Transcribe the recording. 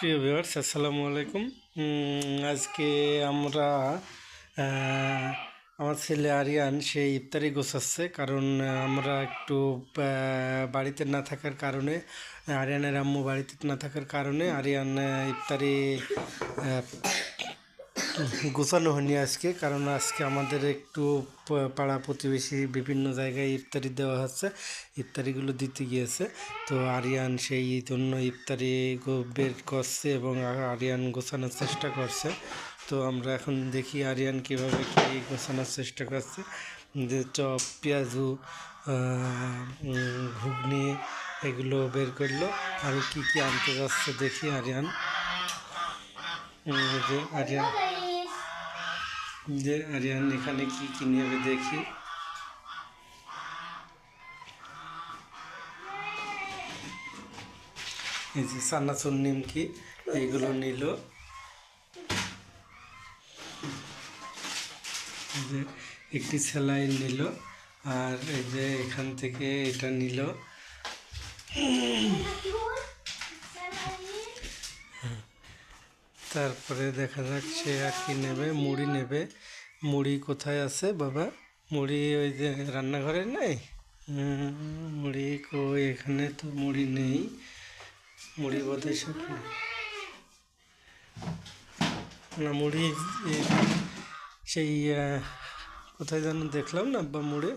প্রিয় ভিউয়ার্স, আসসালামু আলাইকুম। আজকে আমরা আমার ছেলে আরিয়ান, সে ইফতারি গোছাচ্ছে, কারণ আমরা একটু বাড়িতে না থাকার কারণে আরিয়ানের আম্মু বাড়িতে না থাকার কারণে আরিয়ান ইফতারি গোছানো হয়নি আজকে, কারণ আজকে আমাদের একটু পাড়া প্রতিবেশী বিভিন্ন জায়গায় ইফতারি দেওয়া হচ্ছে। ইফতারিগুলো দিতে গিয়েছে। তো আরিয়ান সেই জন্য ইফতারি বের করছে এবং আরিয়ান গোছানোর চেষ্টা করছে। তো আমরা এখন দেখি আরিয়ান কীভাবে কী গোছানোর চেষ্টা করছে। যে চপ, পেঁয়াজু ঘুগনি এগুলো বের করল। আর কি কি আনতে যাচ্ছে দেখি আরিয়ান। যে আরিয়ান। যে আরিয়ান এখানে কি কি নেবে দেখি। এই যে সান্নাচুর নিমকি, এইগুলো নিল। যে একটি সেলাইন নিল, আর এই যে এখান থেকে এটা নিল। তারপরে দেখা যাক সে আর কি নেবে, মুড়ি নেবে। মুড়ি কোথায় আছে বাবা? মুড়ি ওই যে রান্নাঘরে নেই? মুড়ি কই? এখানে তো মুড়ি নেই। মুড়ি বোধহয় সব না, মুড়ি সেই কোথায় যেন দেখলাম না বা মুড়ি।